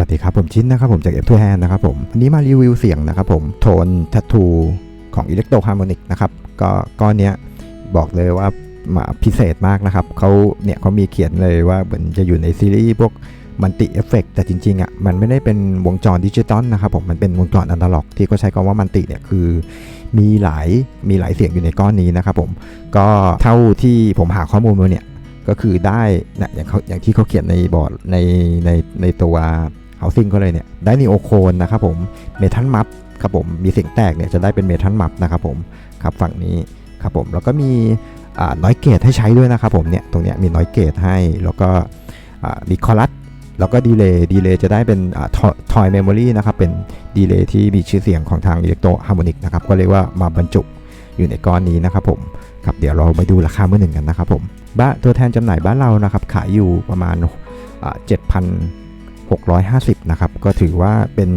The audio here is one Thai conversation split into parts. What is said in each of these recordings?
วัสดีครับ ผมชินนะครับผมจาก F2 Hand นนะครับผมวันนี้มารีวิวเสียงนะครับผมโทนทัตทูของ Electro Harmonic นะครับก็ก้อนเนี้ยบอกเลยว่ามาพิเศษมากนะครับเขาเนี่ยเขามีเขียนเลยว่าเหมือนจะอยู่ในซีรีส์พวกมันติเอฟเฟกแต่จริงๆอะมันไม่ได้เป็นวงจรดิจิตอลนะครับผมมันเป็นวงจรอนาล็อก ที่เขาใช้คำว่ามันติเนี่ยคือ มีหลายมีหลายเสียงอยู่ในก้อนนี้นะครับผมก็เท่าที่ผมหาข้อมูลมาเนี่ยก็คือได้นะอย่างเขาอย่างที่เขาเขียนในบอร์ดในในในตัว เขาซิงก็เลยเนี่ยได้นีโอโคนนะครับผมเมทัลมัฟครับผมมีเสียงแตกเนี่ยจะได้เป็นเมทัลมัฟนะครับผมครับฝั่งนี้ครับผมแล้วก็มีน้อยเกตให้ใช้ด้วยนะครับผมเนี่ยตรงเนี้ยมีน้อยเกตให้แล้วก็มีคอรัสแล้วก็ดีเลย์ดีเลย์จะได้เป็นทอยเมมโมรีนะครับเป็นดีเลย์ที่มีชื่อเสียงของทางอิเล็กโทรฮาร์โมนิกนะครับก็เรียกว่ามาบรรจุอยู่ในก้อนนี้นะครับผมครับเดี๋ยวเราไปดูราคาเมื่อหนึ่งกันนะครับผมบ้าตัวแทนจำหน่ายบ้านเรานะครับขายอยู่ประมาณเจ็ดพันะครับ ก็ถือว่าเป็น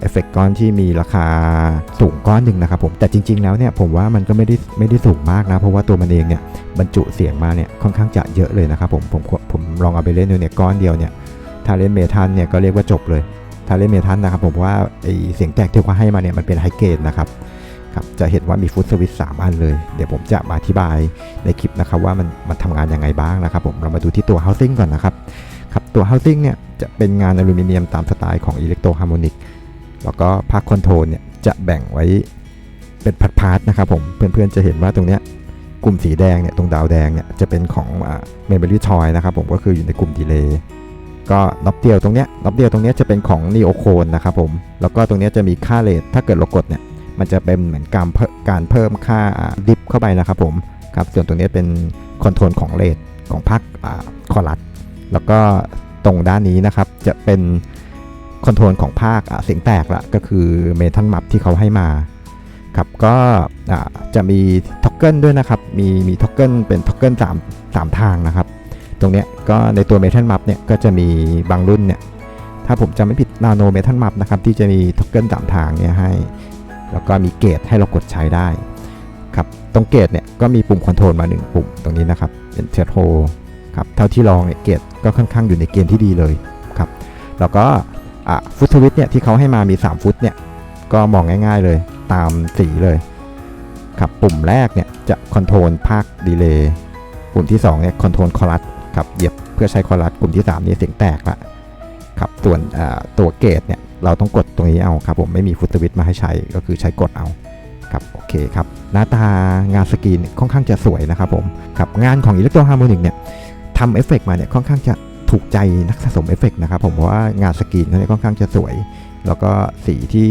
เอฟเฟกก้อนที่มีราคาสูงก้อนหนึ่งนะครับผมแต่จริง ๆ แล้วเนี่ยผมว่ามันก็ไม่ได้ไม่ได้สูงมากนะ เพราะว่าตัวมันเองเนี่ยบรรจุเสียงมาเนี่ยค่อนข้างจะเยอะเลยนะครับผมผมผมลองเอาไปเล่นดูเนี่ยก้อนเดียวเนี่ยถ้าเล่นเมทัลเนี่ยก็เรียกว่าจบเลย ถ้าเล่นเมทัลนะครับผมว่าไอเสียงแตกที่เขาให้มาเนี่ยมันเป็นไฮเกรดนะครับครับจะเห็นว่ามีฟุตสวิตช์สามอันเลย เดี๋ยวผมจะมาอธิบายในคลิปนะครับว่ามันมันทำงานยังไงบ้างนะครับผมเรามาดูที่ตัว housing ก่อนนะครับ ครับตัว housing เนี่ยจะเป็นงานอลูมิเนียมตามสไตล์ของ Electro Harmonic แล้วก็ภาคคอนโทรลเนี่ยจะแบ่งไว้เป็นพาร์ทๆนะครับผมเพื่อนๆจะเห็นว่าตรงเนี้ยกลุ่มสีแดงเนี่ยตรงดาวแดงเนี่ยจะเป็นของเมมโมรี่ทอยนะครับผมก็คืออยู่ในกลุ่มดีเลย์ก็น็อปเดียวตรงเนี้ยน็อปเดียวตรงเนี้ยจะเป็นของนีโอโคนนะครับผมแล้วก็ตรงเนี้ยจะมีค่าเลทถ้าเกิดเรากดเนี่ยมันจะเป็นเหมือนการเพิ่มการเพิ่มค่าดิฟเข้าไปนะครับผมครับส่วนตรงนี้เป็นคอนโทรลของเลทของภาคคอรัส แล้วก็ตรงด้านนี้นะครับจะเป็นคอนโทรลของภาคเสียงแตกละก็คือเมทัลมัปที่เขาให้มาครับก็จะมีท็อกเกิลด้วยนะครับ มีมีท็อกเกิลเป็นท็อกเกิลสามสามทางนะครับ ตรงเนี้ยก็ในตัวเมทัลมัปเนี่ยก็จะมีบางรุ่นเนี่ยถ้าผมจำไม่ผิดนาโนเมทัลมัปนะครับที่จะมีท็อกเกิลสามทางเนี่ยให้ แล้วก็มีเกตให้เรากดใช้ได้ครับตรงเกตเนี่ยก็มีปุ่มคอนโทรลมา 1 ปุ่มตรงนี้นะครับเป็นเทอร์โฮ ครับเท่าที่ลองเนี่ยเกตก็ค่อนข้างอยู่ในเกณฑ์ที่ดีเลยครับแล้วก็ฟุตทวิตเนี่ยที่เขาให้มามี 3 ฟุตเนี่ยก็มองง่าย ๆเลยตามสีเลยครับปุ่มแรกเนี่ยจะคอนโทรลภาคดีเลย์ปุ่มที่2เนี่ยคอนโทรลคอรัสครับเหยียบเพื่อใช้คอรัสกลุ่มที่3นี่เสียงแตกละครับส่วนตัวเกตเนี่ยเราต้องกดตรงนี้เอาครับผมไม่มีฟุตวิตมาให้ใช้ก็คือใช้กดเอาครับโอเคครับหน้าตางานสกรีนค่อนข้างจะสวยนะครับผมครับงานของ Electro Harmonic เนี่ย ทำเอฟเฟกมาเนี่ยค่อนข้างจะถูกใจนักสะสมเอฟเฟกนะครับผมเพราะว่างานสกรีนเขาเนี่ยค่อนข้างจะสวย แล้วก็สีที่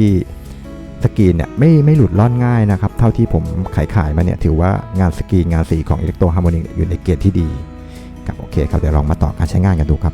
สกรีนเนี่ยไม่ไม่หลุดล่อนง่ายนะครับ เท่าที่ผมขายขายมาเนี่ยถือว่างานสกรีนงานสีของ Electro Harmonic อยู่ในเกณฑ์ที่ดีครับโอเคครับเดี๋ยวลองมาต่อการใช้งานกันดูครับ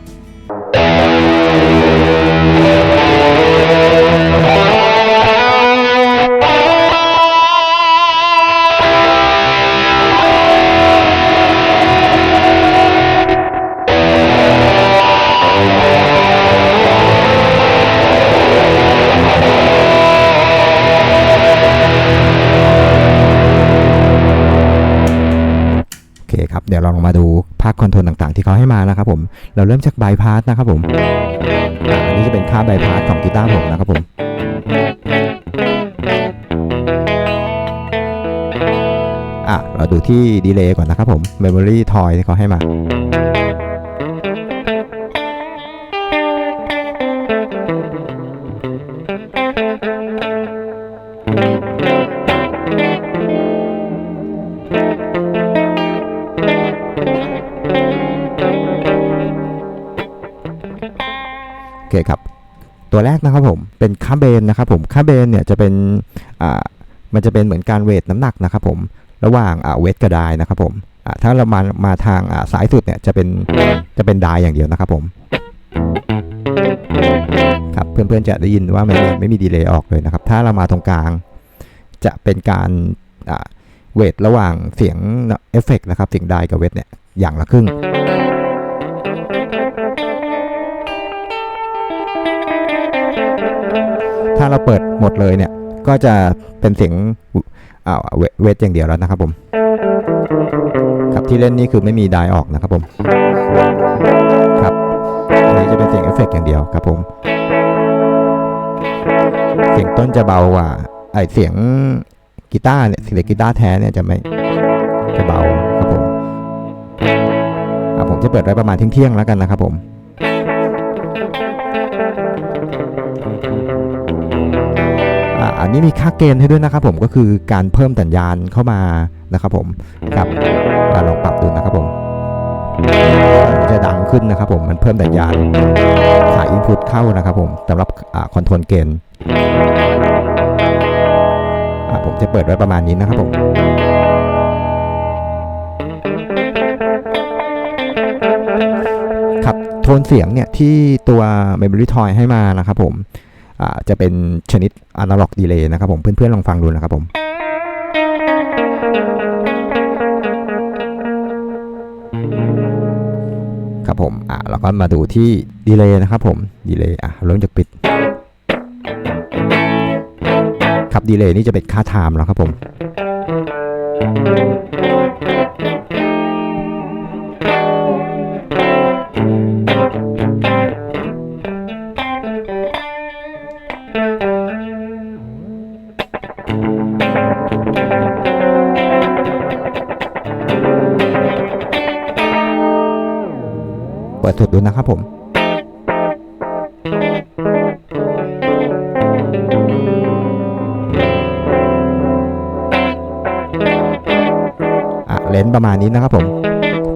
ดี๋ยวเราลองมาดูภาคคอนโทรลต่างๆ ที่เขาให้มานะครับผม เราเริ่มจากบายพาสนะครับผมอันนี้จะเป็นค่าบายพาสของกีตาร์ผมนะครับผมอะเราดูที่ดีเลย์ก่อนนะครับผม Memory Toy ที่เขาให้มา โอเคครับตัวแรกนะครับผมเป็นคาเบนนะครับผมคาเบนเนี่ยจะเป็นอ่ามันจะเป็นเหมือนการเวทน้ำหนักนะครับผมระหว่างอ่าเวทกับไดนะครับผมอ่าถ้าเรามามาทางอ่าสายสุดเนี่ยจะเป็นจะเป็นไดอย่างเดียวนะครับผมครับเพื่อนๆจะได้ยินว่าไม่มีไม่มีดีเลย์ออกเลยนะครับ ถ้าเรามาตรงกลาง จะเป็นการอ่าเวทระหว่างเสียงเอฟเฟกนะครับเสียงไดกับเวทเนี่ยอย่างละครึ่ง ถ้าเราเปิดหมดเลยเนี่ย ก็จะเป็นเสียงอ่าเวเวทอย่างเดียวแล้วนะครับผมครับที่เล่นนี่คือไม่มีไดออกนะครับผมครับอันนี้จะเป็นเสียงเอฟเฟกต์อย่างเดียวครับผม เสียงต้นจะเบากว่าไอเสียงกีตาร์เนี่ยเสียงกีตาร์แท้เนี่ยจะไม่จะเบาครับผมอะผมจะเปิดไว้ประมาณเที่ยงๆแล้วกันนะครับผม อันนี้มีค่าเกณฑ์ให้ด้วยนะครับผมก็คือการเพิ่มสัญญาณเข้ามานะครับผมครับลองปรับดูนะครับผมจะดังขึ้นนะครับผมมันเพิ่มสัญญาณขายอินพุตเข้านะครับผมสำหรับคอนโทรลเกณฑ์ผมจะเปิดไว้ประมาณนี้นะครับผมครับโทนเสียงเนี่ยที่ตัว Memory Toy ให้มานะครับผม จะเป็นชนิด Analog Delay นะครับผมเพื่อนๆลองฟังดูนะครับผมครับผมอะเราก็มาดูที่ดีเลย์นะครับผมดีเลย์อะเริ่มจากปิด ครับดีเลย์นี่จะเป็นค่าไทม์แล้วครับผม สุดดูนะครับผมอะเลนส์ประมาณนี้นะครับผม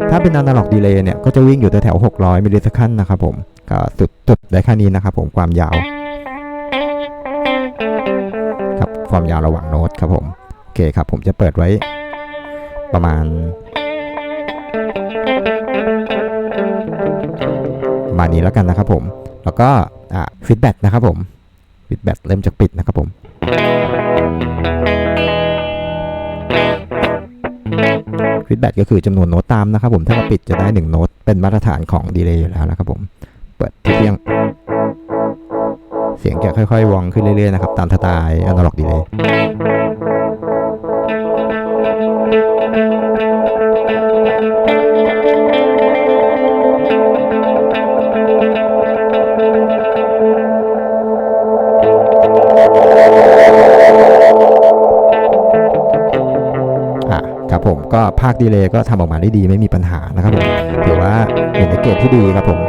ถ้าเป็น Analog Delay เนี่ย ก็จะวิ่งอยู่แถวๆ600มิลลิเซคันนะครับผม ก็สุดสุดได้แค่นี้นะครับผมความยาว ครับความยาวระหว่างโน้ตครับผม โอเคครับผมจะเปิดไว้ประมาณ มาณนี้แล้วกันนะครับผม แล้วก็ฟีดแบ็กนะครับผมฟีดแบ็กเริ่มจากปิดนะครับผมฟีดแบ็กก็คือจำนวนโน้ตตามนะครับผมถ้าเราปิดจะได้ 1 โน้ตเป็นมาตรฐานของดีเลย์อยู่แล้วนะครับผม เปิดที่เที่ยง เสียงจะค่อยๆวองขึ้นเรื่อยๆนะครับ ตามสไตล์ Analog Delay อะ ก็ภาคดีเลย์ก็ทำออกมาได้ดีไม่มีปัญหานะครับผมถือว่าอยู่ในเกณฑ์ที่ดีครับผม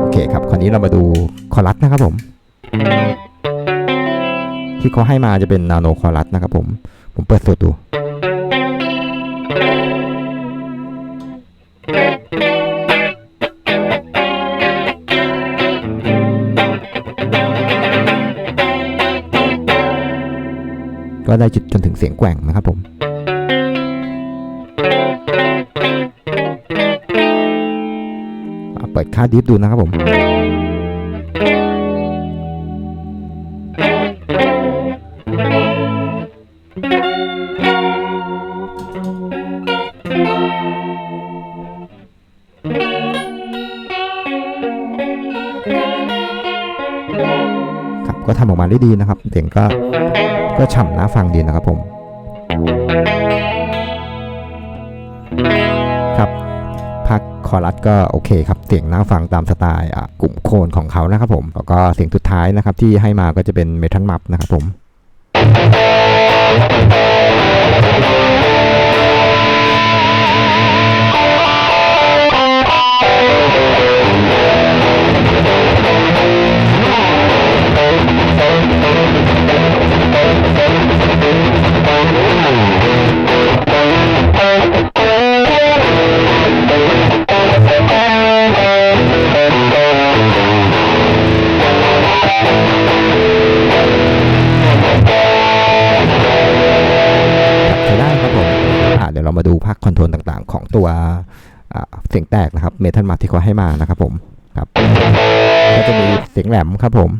โอเคครับคราวนี้เรามาดูคอรัสนะครับผม ที่เขาให้มาจะเป็นนาโนคอรัสนะครับผมผมเปิดสูตรดู ก็ได้จุดจนถึงเสียงแกว่งนะครับผมเปิดค่าดิฟดูนะครับผมครับก็ทำออกมาได้ดีนะครับ เสียงก็ ก็ฉ่ำน่าฟังดีนะครับผม ครับพักคอรัสก็โอเคครับ เสียงน่าฟังตามสไตล์อะกลุ่มโคนของเขานะครับผม แล้วก็เสียงสุดท้ายนะครับที่ให้มาก็จะเป็นเมทัลมัฟนะครับผมใช้ ตัวเสียงแตกนะครับเมทัลมาที่เขาให้มานะครับผมครับก็จะมีเสียงแหลมครับผม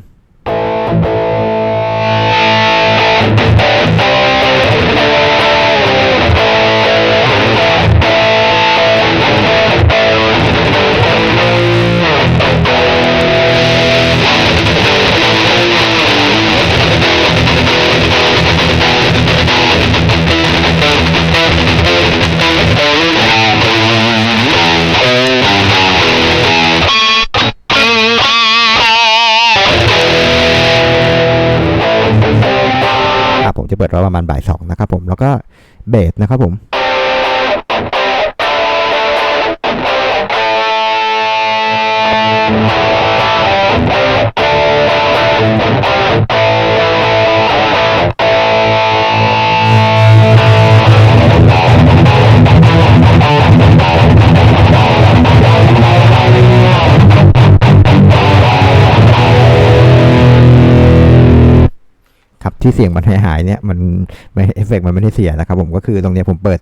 สนะครับผม ที่เสียงมันหายหายๆเนี่ยมันไม่เอฟเฟกต์มันไม่ได้เสียนะครับผมก็คือตรงนี้ผมเปิด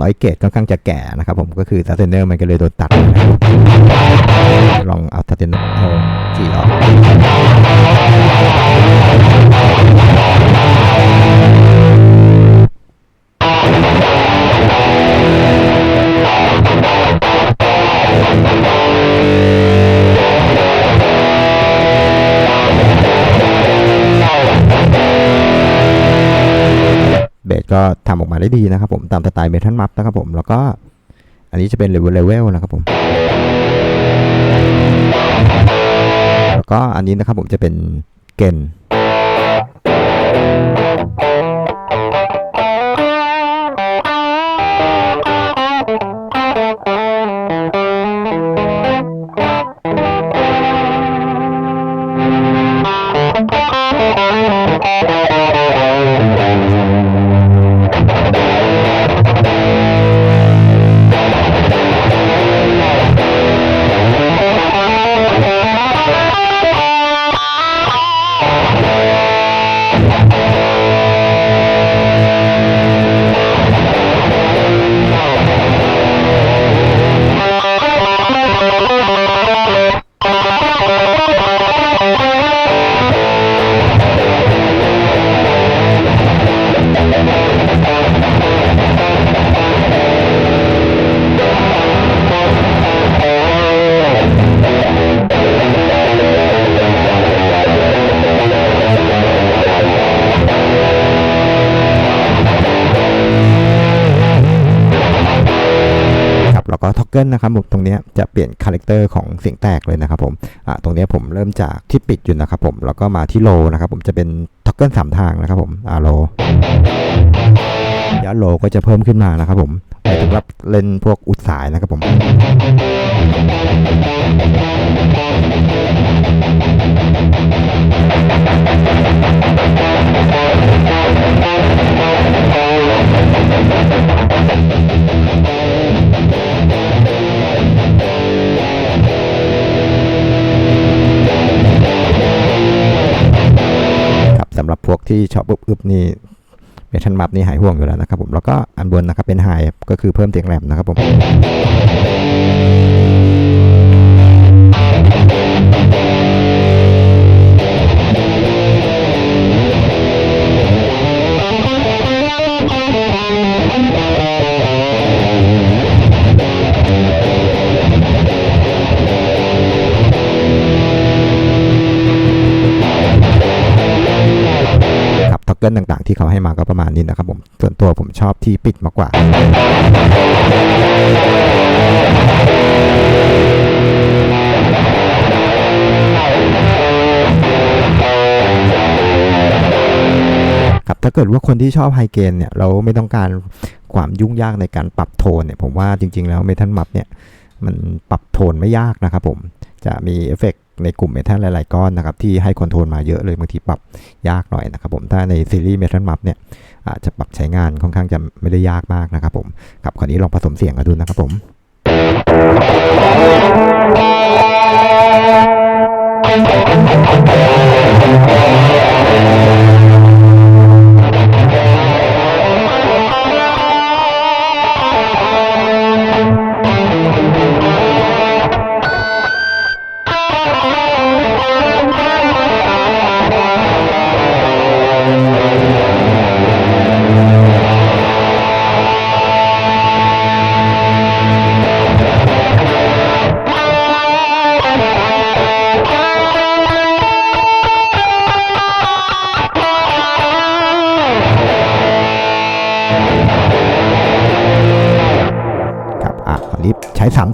น้อยเกตค่อนข้างจะแก่นะครับผมก็คือซัตเทนเนอร์มันก็เลยโดนตัด ลองเอาซัตเทนเนอร์เอาจีออก ก็ทำออกมาได้ดีนะครับผมตามสไตล์เมทัลมัฟนะครับผมแล้วก็อันนี้จะเป็นเลเวลเลเวลนะครับผม แล้วก็อันนี้นะครับผมจะเป็นเกน กิลนะครับผมตรงนี้จะเปลี่ยนคาแรคเตอร์ของเสียงแตกเลยนะครับผมอ่าตรงนี้ผมเริ่มจากที่ปิดอยู่นะครับผมแล้วก็มาที่โลนะครับผมจะเป็นท็อกเกิลสามทางนะครับผมอ่าโลยะโลก็จะเพิ่มขึ้นมานะครับผมหมายถึงว่าเล่นพวกอุดสายนะครับผมค สำหรับพวกที่ชอบอึบๆนี่เมทัลมัพนี่หายห่วงอยู่แล้วนะครับผมแล้วก็อันบนนะครับเป็นไฮก็คือเพิ่มเสียงแหลมนะครับผม กเกิลต่างๆ ที่เขาให้มาก็ประมาณนี้นะครับผม ส่วนตัวผมชอบที่ปิดมากกว่าครับถ้าเกิดว่าคนที่ชอบไฮเกนเนี่ยเราไม่ต้องการความยุ่งยากในการปรับโทนเนี่ยผมว่าจริง ๆ แล้วเมทัลมัพเนี่ย มันปรับโทนไม่ยากนะครับผมจะมีเอฟเฟกต์ในกลุ่มเมทัลหลาย ๆ ก้อนนะครับที่ให้คอนโทรลมาเยอะเลยบางทีปรับยากหน่อยนะครับผมถ้าในซีรีส์เมทัลมัพเนี่ยอาจจะปรับใช้งานค่อนข้างจะไม่ได้ยากมากนะครับผมครับคราวนี้ลองผสมเสียงกันดูนะครับผมครั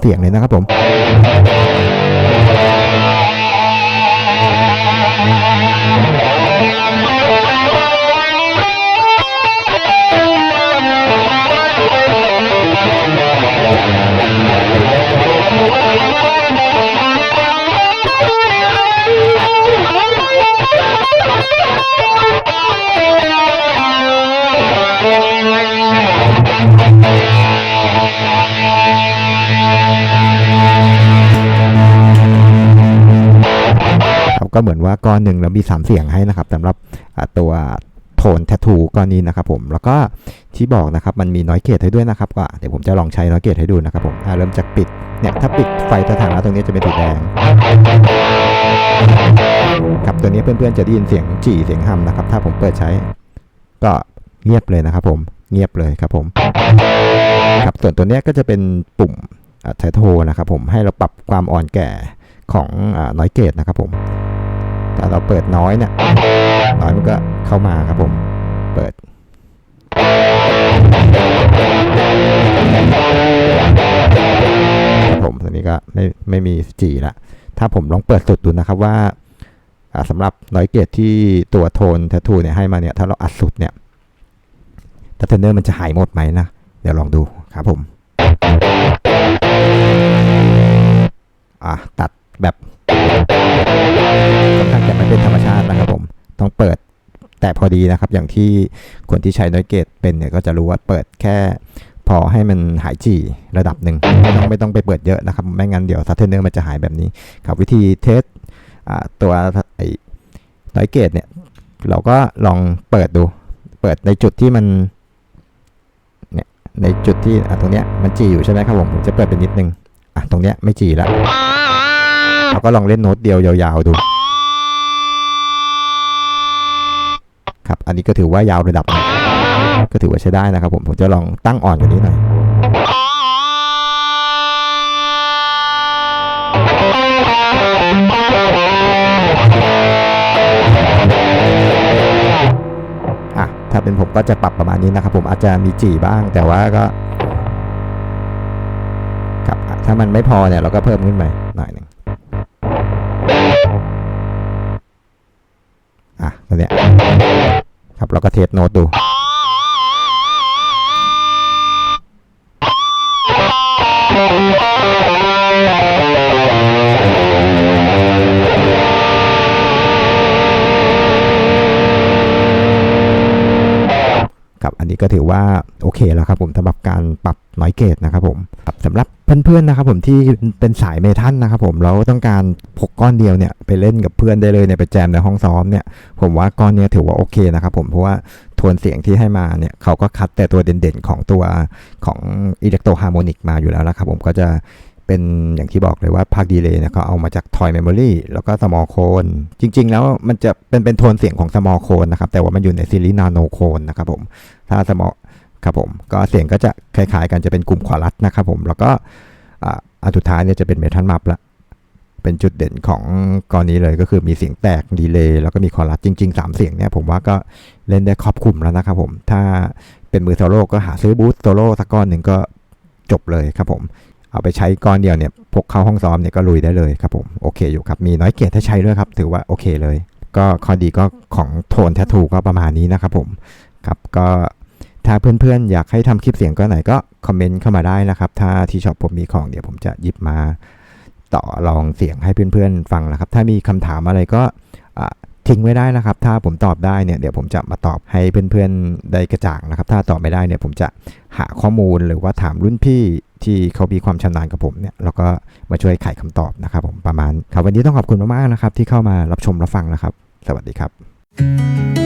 เสียงเลยนะครับผม ก็เหมือนว่าก้อนหนึ่งแล้วมีสามเสียงให้นะครับสำหรับตัวโทนแททูก้อนนี้นะครับผมแล้วก็ที่บอกนะครับมันมีน้อยเกตให้ด้วยนะครับก็เดี๋ยวผมจะลองใช้น้อยเกตให้ดูนะครับผมเริ่มจากปิดเนี่ยถ้าปิดไฟสถานะตรงนี้จะเป็นสีแดงครับตัวนี้เพื่อนๆจะได้ยินเสียงจี่เสียงฮัมนะครับ ถ้าผมเปิดใช้ ก็เงียบเลยนะครับผมเงียบเลยครับผมครับส่วนตัวนี้ก็จะเป็นปุ่มไทโทนะครับผมให้เราปรับความอ่อนแก่ของน้อยเกตนะครับผม ถ้าเราเปิดน้อยเนี่ยน้อยมันก็เข้ามาครับผม เปิด ผมตัวนี้ก็ไม่ไม่มีจีละ ถ้าผมลองเปิดสุดดูนะครับว่าสำหรับน้อยเกตที่ตัวโทนแททูเนี่ยให้มาเนี่ย ถ้าเราอัดสุดเนี่ยทัเทนเนอร์มันจะหายหมดไหมนะ เดี๋ยวลองดูครับผม อะ ตัด แบบค่อนข้างจะไม่เป็นธรรมชาตินะครับผมต้องเปิดแต่พอดีนะครับ อย่างที่คนที่ใช้น้อยเกตเป็นเนี่ยก็จะรู้ว่าเปิดแค่พอให้มันหายจีระดับหนึ่งไม่ต้องไม่ต้องไปเปิดเยอะนะครับ ไม่งั้นเดี๋ยวซัตเทนเนอร์มันจะหายแบบนี้ครับวิธีเทสตัวไอ้น้อยเกตเนี่ยเราก็ลองเปิดดู เปิดในจุดที่มันเนี่ยในจุดที่ตรงเนี้ยมันจีอยู่ใช่ไหมครับผมผมจะเปิดไปนิดนึงอะตรงเนี้ยไม่จีแล้ว เราก็ลองเล่นโน้ตเดียวยาวๆดูครับอันนี้ก็ถือว่ายาวระดับ ก็ถือว่าใช้ได้นะครับผมผมจะลองตั้งอ่อนกว่านี้หน่อยอะถ้าเป็นผมก็จะปรับประมาณนี้นะครับผมอาจจะมีจีบ้างแต่ว่าก็ครับถ้ามันไม่พอเนี่ยเราก็เพิ่มขึ้นไป อะตัวเนี้ยครับเราก็เทสโน้ตดูครับอันนี้ก็ถือว่า เคแล้วครับผมสำหรับการปรับน้อยเกตนะครับผมสำหรับเพื่อนๆนะครับผมที่เป็นสายเมทัลนะครับผมแล้วต้องการพกก้อนเดียวเนี่ยไปเล่นกับเพื่อนได้เลยเนี่ยไปแจมในห้องซ้อมเนี่ยผมว่าก้อนเนี้ยถือว่าโอเคนะครับผมเพราะว่าโทนเสียงที่ให้มาเนี่ยเขาก็คัดแต่ตัวเด่นๆของตัวของอิเล็กโทรฮาร์โมนิกมาอยู่แล้วนะครับผมก็จะเป็นอย่างที่บอกเลยว่าภาคดีเลย์เนี่ยเขาเอามาจาก Toy Memory แล้วก็ Small Cone จริง ๆ แล้วมันจะเป็นเป็นโทนเสียงของ Small Cone นะครับแต่ว่ามันอยู่ในซีรีส์ Nano Cone นะครับผมถ้าสมอล ครับผมก็เสียงก็จะคล้ายๆ กันจะเป็นกลุ่มคอรัสนะครับผมแล้วก็อันสุดท้ายเนี่ยจะเป็นเมทัลมับละเป็นจุดเด่นของกรณีเลยก็คือมีเสียงแตกดีเลย์แล้วก็มีคอรัสจริง ๆ 3 เสียงเนี่ยผมว่าก็เล่นได้ครอบคลุมแล้วนะครับผม ถ้าเป็นมือโซโล่ก็หาซื้อบูสโซโล่สักก้อนหนึ่งก็จบเลยครับผม เอาไปใช้ก้อนเดียวเนี่ยพกเข้าห้องซ้อมเนี่ยก็ลุยได้เลยครับผมโอเคอยู่ครับ มีน้อยเกตให้ใช้ด้วยครับ ถือว่าโอเคเลย ก็ข้อดีก็ของโทนแททูก็ประมาณนี้นะครับผมครับก็ ถ้าเพื่อนๆ อยากให้ทำคลิปเสียงก็ไหนก็คอมเมนต์เข้ามาได้นะครับ ถ้าที่ช็อปผมมีของเดี๋ยวผมจะหยิบมาต่อลองเสียงให้เพื่อนๆ ฟังนะครับ ถ้ามีคำถามอะไรก็ทิ้งไว้ได้นะครับ ถ้าผมตอบได้เนี่ยเดี๋ยวผมจะมาตอบให้เพื่อนๆ ได้กระจ่างนะครับ ถ้าตอบไม่ได้เนี่ยผมจะหาข้อมูลหรือว่าถามรุ่นพี่ที่เขามีความชำนาญกับผมเนี่ยแล้วก็มาช่วยไขคำตอบนะครับผมประมาณครับวันนี้ต้องขอบคุณมากๆนะครับที่เข้ามารับชมรับฟังนะครับ สวัสดีครับ